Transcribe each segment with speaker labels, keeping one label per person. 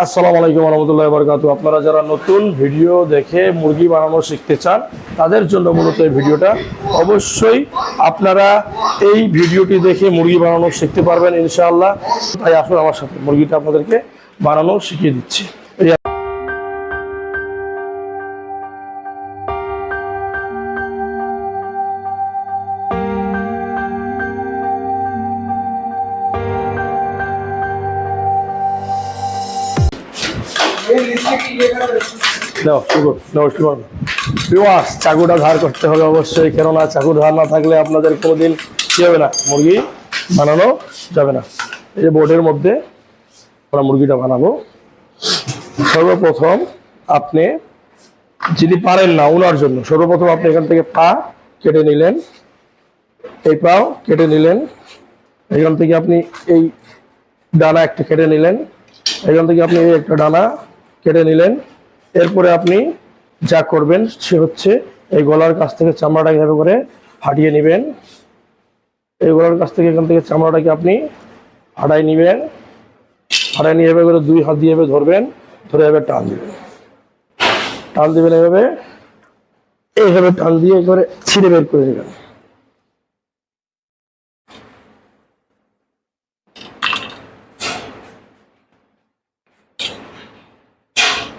Speaker 1: আসসালামু আলাইকুম রহমতুল্লাহ বরকাত আপনারা যারা নতুন ভিডিও দেখে মুরগি বানানো শিখতে চান, তাদের জন্য মূলত এই ভিডিওটা। অবশ্যই আপনারা এই ভিডিওটি দেখে মুরগি বানানো শিখতে পারবেন ইনশাআল্লাহ। তাই আসুন আমার সাথে। মুরগিটা আপনাদেরকে বানানো শিখিয়ে দিচ্ছি। শুরু করো। বিওয়াস, চাকুটা ধার করতে হবে অবশ্যই কেননা চাকু ধার না থাকলে আপনাদের কোনোদিন কি হবে না? মুরগি বানানো যাবে না। এই যে বোর্ডের মধ্যে আমরা মুরগিটা বানাবো। সর্বপ্রথম আপনি যদি পারেন না ওনার জন্য সর্বপ্রথম আপনি এখান থেকে পা কেটে নিলেন। এই পাও কেটে নিলেন। এখান থেকে আপনি এই ডানা একটা কেটে নিলেন। এখান থেকে আপনি এই একটা ডানা কেটে নিলেন। এরপরে আপনি যা করবেন সে হচ্ছে এই গলার কাছ থেকে চামড়াটাকে এভাবে করে ফাটিয়ে নেবেন। এই গলার কাছ থেকে এখান থেকে চামড়াটাকে আপনি ফাটাই নেবেন। ফাটাই নিয়ে এভাবে করে দুই হাত দিয়ে এভাবে ধরবেন, ধরে এভাবে টান দেবেন। টান দিবেন এভাবে, এইভাবে টান দিয়ে একেবারে ছিঁড়ে বের করে নেবেন।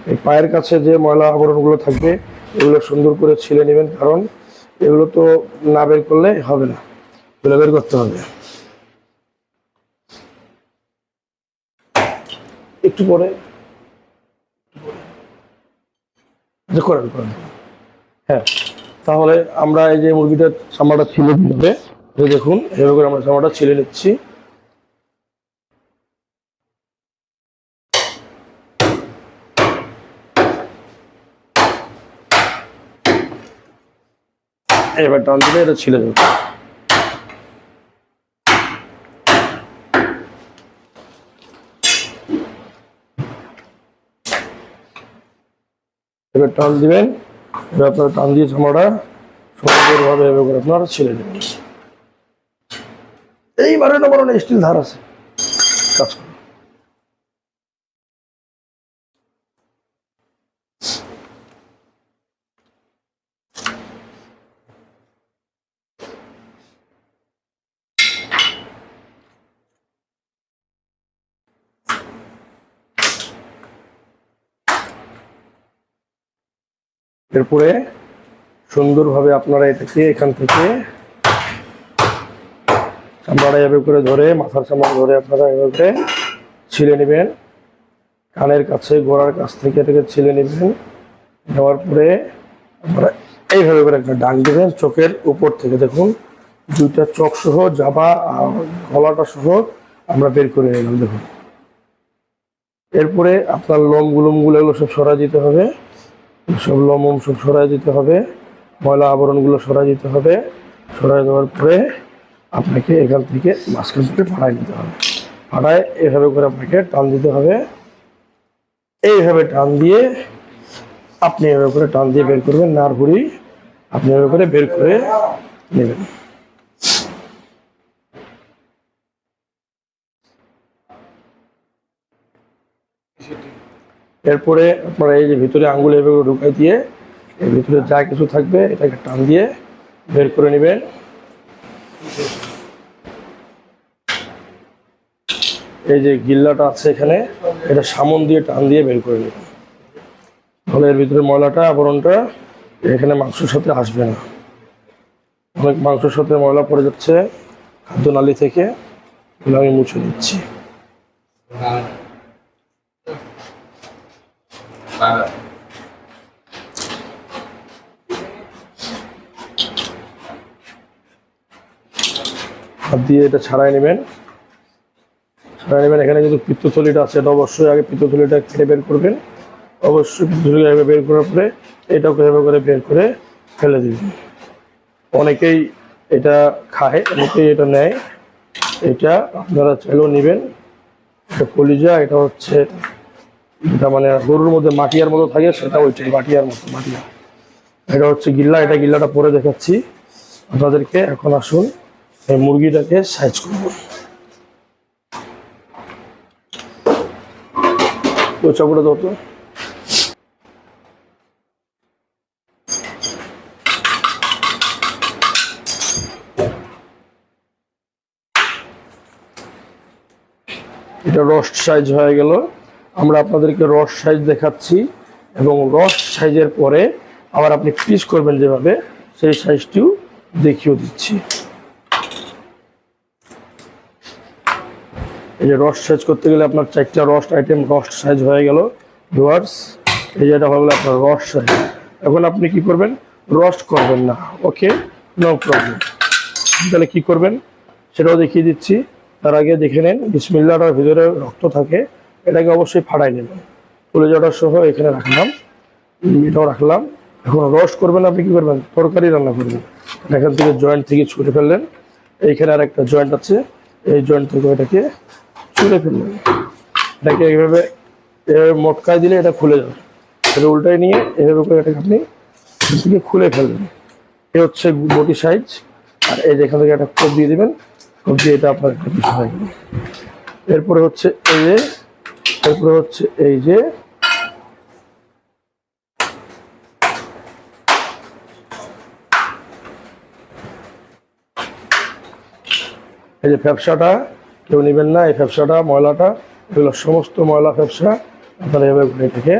Speaker 1: এই পায়ের কাছে যে ময়লা আবরণগুলো থাকবে এগুলো সুন্দর করে ছিলে নেবেন কারণ এগুলো তো না বের করলে হবে না। এগুলো বের করতে হবে। একটু পরে। আচ্ছা, করেন করেন। হ্যাঁ তাহলে আমরা এই যে মুরগিটার চামড়াটা ছিলে দেখুন এভাবে আমরা চামড়াটা ছিলে নিচ্ছি। এবার টান দিলে এটা ছিলে যাবে। এবার টান দিবেন, এবার আপনার টান দিয়ে চামড়া সুন্দরভাবে এভাবে করে আপনারা ছিলে দেবেন। এইবারে না বড় স্টিল ধার আছে কাজ করুন এরপরে সুন্দরভাবে আপনারা এটাকে এখান থেকে চামড়াটা এভাবে করে ধরে, মাথার চামড়া ধরে আপনারা এভাবে করে ছিলে নেবেন। কানের কাছে, গোড়ার কাছ থেকে এটাকে ছিলে নেবেন। নেওয়ার পরে আপনারা এইভাবে করে একটা ডাং দেবেন চোখের উপর থেকে। দেখুন, দুইটা চোখ সহ আর গলাটা সহ আমরা বের করে নিলাম। দেখুন, এরপরে আপনার লোম গুলুমগুলো এগুলো সব সরা দিতে হবে। সব লমম সব সরাই দিতে হবে। ময়লা আবরণগুলো সরাই দিতে হবে। সরাই দেওয়ার পরে আপনাকে এখান থেকে মাঝখান থেকে ফাড়াই নিতে হবে। ফাড়ায় এভাবে করে আপনাকে টান দিতে হবে। এইভাবে টান দিয়ে আপনি এভাবে করে টান দিয়ে বের করবেন। নার ভুড়ি আপনি এভাবে করে বের করে নেবেন। এরপরে আপনারা এই যে ভিতরে আঙ্গুল এভাবে ঢুকাই দিয়ে এর ভিতরে যা কিছু থাকবে এটাকে টান দিয়ে বের করে নেবেন। এই যে গিল্লাটা আছে এখানে, এটা সামন দিয়ে টান দিয়ে বের করে নেবেন। তাহলে এর ভিতরে ময়লাটা, আবরণটা এখানে মাংসের সাথে আসবে না। অনেক মাংসের সাথে ময়লা পড়ে যাচ্ছে খাদ্যনালী থেকে। এগুলো আমি মুছে দিচ্ছি হাত দিয়ে এটা ছাড়াই নেবেন। ছাড়াই নেবেন, এখানে কিন্তু পিত্তথলিটা আছে, এটা অবশ্যই আগে পিত্তথলিটা কেটে বের করবেন। অবশ্যই পিত্তথলি এভাবে বের করার পরে এটাকে এভাবে করে বের করে ফেলে দিবেন। অনেকেই এটা খায়, অনেকেই এটা নেয়। এটা আপনারা চাইলেও নেবেন। এটা কলিজা, এটা হচ্ছে এটা মানে গরুর মধ্যে মাটিয়ার মতো থাকে, সেটা ওইটাই মাটিয়ার মতো, মাটিয়া। এটা হচ্ছে গিল্লা, এটা গিল্লাটা পরে দেখাচ্ছি আপনাদেরকে। এখন আসুন, এই মুরগিটাকে সাইজ করব। এটা রস্ট সাইজ হয়ে গেল। আমরা আপনাদেরকে রস সাইজ দেখাচ্ছি এবং রস সাইজের পরে আবার আপনি পিস করবেন যেভাবে, সেই সাইজটিও দেখিয়ে দিচ্ছি। এই যে রস সাইজ করতে গেলে আপনার চারটা রস আইটেম রস সাইজ হয়ে গেল। ডুয়ার্স এই যেটা হয়ে গেলো আপনার রস সাইজ। এখন আপনি কি করবেন? রস্ট করবেন না, ওকে? নো প্রবলেম তাহলে কি করবেন? সেটাও দেখিয়ে দিচ্ছি। তার আগে দেখে নেন বিসমিল্লাটার ভিতরে রক্ত থাকে। এটাকে অবশ্যই ফাটাই নেবেন তুলে যাওয়াটা সহ এখানে রাখলাম। এটাও রাখলাম। এখন রস করবেন আপনি কি করবেন? তরকারি রান্না করবেন। এখান থেকে জয়েন্ট থেকে ছুটে ফেললেন। এইখানে আর একটা জয়েন্ট আছে। এই জয়েন্ট থেকে এটাকে ছুটে ফেললেন। এটাকে এইভাবে, এভাবে মটকায় দিলে এটা খুলে যাবে। এটা উল্টায় নিয়ে এভাবে করে এটাকে আপনি থেকে খুলে ফেলবেন। এ হচ্ছে বটি সাইজ আর এই যে এখান থেকে একটা কোপ দিয়ে দেবেন। কোপ দিয়ে এটা আপনার একটা হয়ে এরপরে হচ্ছে এই যে এরপরে হচ্ছে এই যে এই যে ফ্যাপসাটা, কেউ নেবেন না, এই ফ্যাপসাটা, ময়লাটা, এগুলো সমস্ত ময়লা ফ্যাপসা আপনারা এভাবে করে এটাকে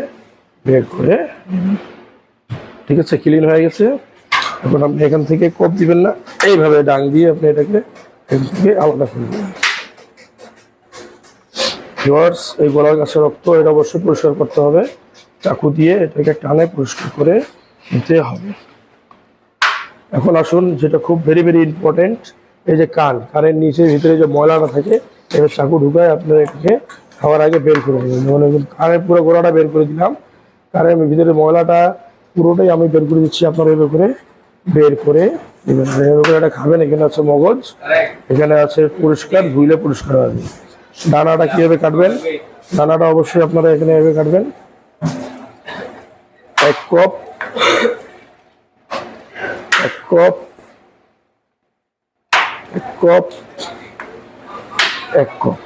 Speaker 1: বের করে ঠিক আছে ক্লিন হয়ে গেছে। এখন আপনি এখান থেকে কোপ দিবেন না, এইভাবে ডাং দিয়ে আপনি এটাকে এখান থেকে আলাদা করে দেবেন। ভিউয়ার্স, এই গলার কাছে রক্ত, এটা অবশ্যই পরিষ্কার করতে হবে। চাকু দিয়ে এটাকে টানে পরিষ্কার করে নিতে হবে। এখন আসুন, যেটা খুব ভেরি ভেরি ইম্পর্টেন্ট এই যে কান, কানের নিচে ভিতরে যে ময়লাটা থাকে এবার চাকু ঢুকায় আপনারা এটাকে খাওয়ার আগে বের করে দেবেন মানে কানের পুরো গোড়াটা বের করে দিলাম, কানের ভিতরে ময়লাটা পুরোটাই আমি বের করে দিচ্ছি আপনারা এভাবে করে বের করে দেবেন আর এভাবে করে এটা খাবেন, এখানে আছে মগজ, এখানে আছে পরিষ্কার, ধুইলে পরিষ্কার হবে। দানাটা কীভাবে কাটবেন? দানাটা অবশ্যই আপনারা এখানে এভাবে কাটবেন। এক কপ। এক কপ। এক কপ। এক কপ।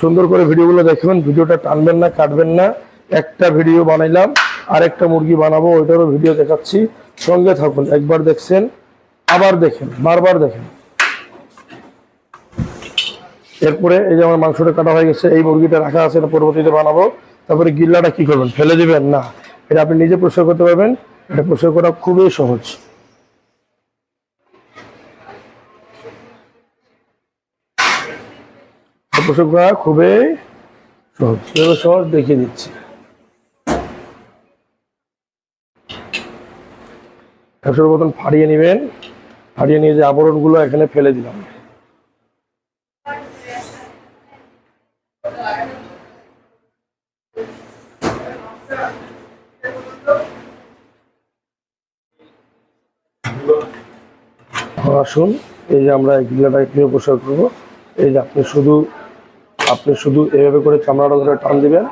Speaker 1: সুন্দর করে ভিডিওগুলো দেখবেন ভিডিওটা টানবেন না, কাটবেন না। একটা ভিডিও বানাইলাম, আরেকটা মুরগি বানাবো, ওইটারও ভিডিও দেখাচ্ছি। সঙ্গে থাকুন, একবার দেখছেন, আবার দেখেন, বারবার দেখেন। এরপরে এই যে আমার মাংসটা কাটা হয়ে গেছে, এই মুরগিটা রাখা আছে, এটা পরবর্তীতে বানাবো। তারপরে গিল্লাটা কি করবেন? ফেলে দিবেন? না। এটা আপনি নিজে পরিষ্কার করতে পারবেন। এটা পরিষ্কার করা খুবই সহজ। খুবই সহজ। সহজ দেখিয়ে দিচ্ছি। সর্বপ্রথম ফাড়িয়ে নেবেন। ফাড়িয়ে নিয়ে যে আবরণগুলো এখানে ফেলে দিলাম। আসুন, এই যে আমরা গিলাটা কীভাবে পরিষ্কার করব। এই যে আপনি শুধু আপনি শুধু এভাবে করে চামড়াটা ধরে টান দিবেন,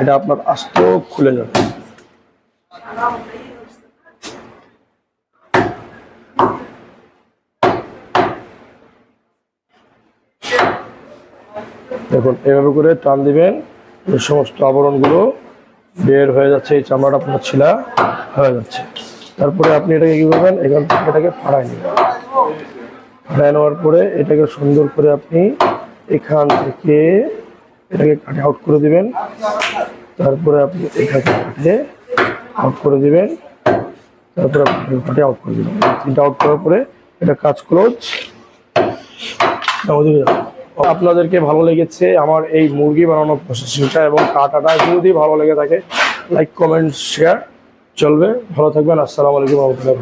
Speaker 1: এটা আপনার আস্ত খুলে যাবে। দেখুন, এভাবে করে টান দিবেন। এই সমস্ত আবরণগুলো বের হয়ে যাচ্ছে, এই চামড়াটা আপনার ছিলা হয়ে যাচ্ছে। তারপরে আপনি এটাকে কি করবেন? এখান থেকে এটাকে ফাড়াই নেবেন। ফাড়াই নেওয়ার পরে এটাকে সুন্দর করে আপনি এখান থেকে এটাকে কাটে আউট করে দিবেন। তারপরে আপনি এটাকে কাটে আউট করে দিবেন। তারপরে আপনি কাটে আউট করে দিবেন। তিনটা আউট করার পরে এটা কাজ ক্লোজ আপনাদেরকে ভালো লেগেছে আমার এই মুরগি বানানোর প্রসেসিংটা এবং কাটাটা যদি ভালো লেগে থাকে লাইক কমেন্ট শেয়ার চলবে। ভালো থাকবেন। আসসালামু আলাইকুম রহমতুল্লাহ